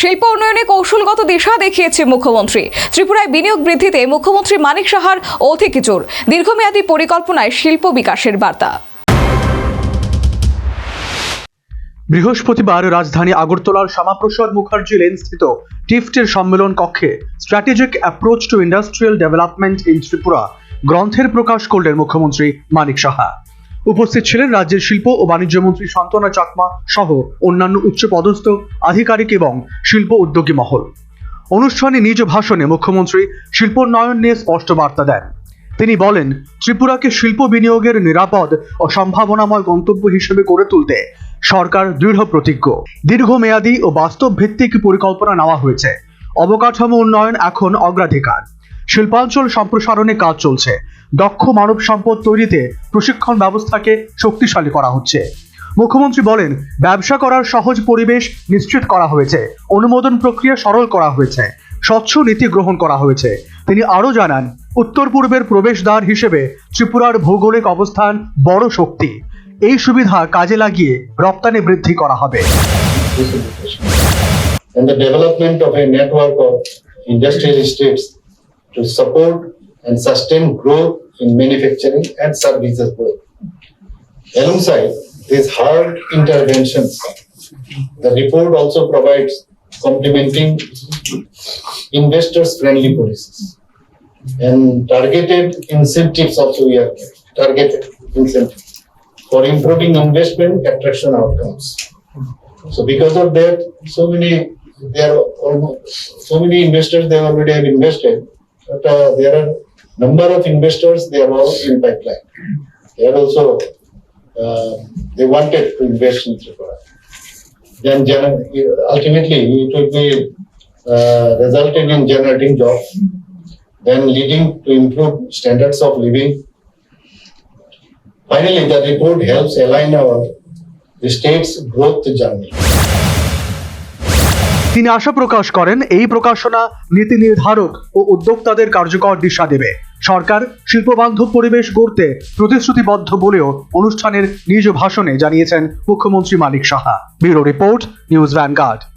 শিল্প উন্নয়নে কৌশলগত দিশা দেখিয়েছে মুখ্যমন্ত্রী। ত্রিপুরায় বিনিয়োগ বৃদ্ধিতে মুখ্যমন্ত্রী মানিক সাহার অধিক জোর। দীর্ঘমেয়াদী পরিকল্পনায় শিল্প বিকাশের বার্তা। বৃহস্পতিবার রাজধানী আগরতলার শ্যামাপ্রসাদ মুখার্জি লেন স্থিত টিফটের সম্মেলন কক্ষে strategic approach to industrial development in Tripura গ্রন্থের প্রকাশ করলেন মুখ্যমন্ত্রী মানিক সাহা। উপস্থিত ছিলেন রাজ্যের শিল্প ও বাণিজ্য মন্ত্রী শান্তনা চাকমা সহ অন্যান্য উচ্চপদস্থ আধিকারিক এবং শিল্প উদ্যোগী মহল। অনুষ্ঠানে নিজ ভাষণে মুখ্যমন্ত্রী শিল্পোন্নয়ন নিয়ে স্পষ্ট বার্তা দেন। তিনি বলেন, ত্রিপুরাকে শিল্প বিনিয়োগের নিরাপদ ও সম্ভাবনাময় গন্তব্য হিসেবে গড়ে তুলতে সরকার দৃঢ় প্রতিজ্ঞ। দীর্ঘমেয়াদী ও বাস্তব ভিত্তিক পরিকল্পনা নেওয়া হয়েছে। অবকাঠামো উন্নয়ন এখন অগ্রাধিকার। শিল্পাঞ্চল সম্প্রসারণে কাজ চলছে। দক্ষ মানব সম্পদ তৈরিতে প্রশিক্ষণ ব্যবস্থাকে শক্তিশালী করা হচ্ছে। মুখ্যমন্ত্রী বলেন, ব্যবসা করার সহজ পরিবেশ নিশ্চিত করা হয়েছে, অনুমোদন প্রক্রিয়া সরল করা হয়েছে, স্বচ্ছ নীতি গ্রহণ করা হয়েছে। তিনি আরও জানান, উত্তর পূর্বের প্রবেশদ্বার হিসেবে ত্রিপুরার ভৌগোলিক অবস্থান বড় শক্তি। এই সুবিধা কাজে লাগিয়ে রপ্তানি বৃদ্ধি করা হবে. And the development of a network of industrial estates to support and sustain growth in manufacturing and services growth. Alongside these hard interventions, the report also provides complementing investors friendly policies. And targeted incentives also we have targeted incentives for improving investment attraction outcomes. So because of that, so many, there are almost, so many investors, they already have invested. But uh, there are number of investors, they are all in pipeline. They are also, uh, they wanted to invest in Tripura. Then ultimately, it will be uh, resulting in generating jobs, then leading to improved standards of living. Finally, the report helps align our the state's growth journey. তিনি আশা প্রকাশ করেন এই প্রকাশনা নীতি নির্ধারক ও উদ্যোক্তাদের কার্যকর দিশা দেবে সরকার শিল্পবান্ধব পরিবেশ গড়তে প্রতিশ্রুতিবদ্ধ বলেও অনুষ্ঠানের নিজ ভাষণে জানিয়েছেন মুখ্যমন্ত্রী Manik Saha. Bureau report, news Vanguard.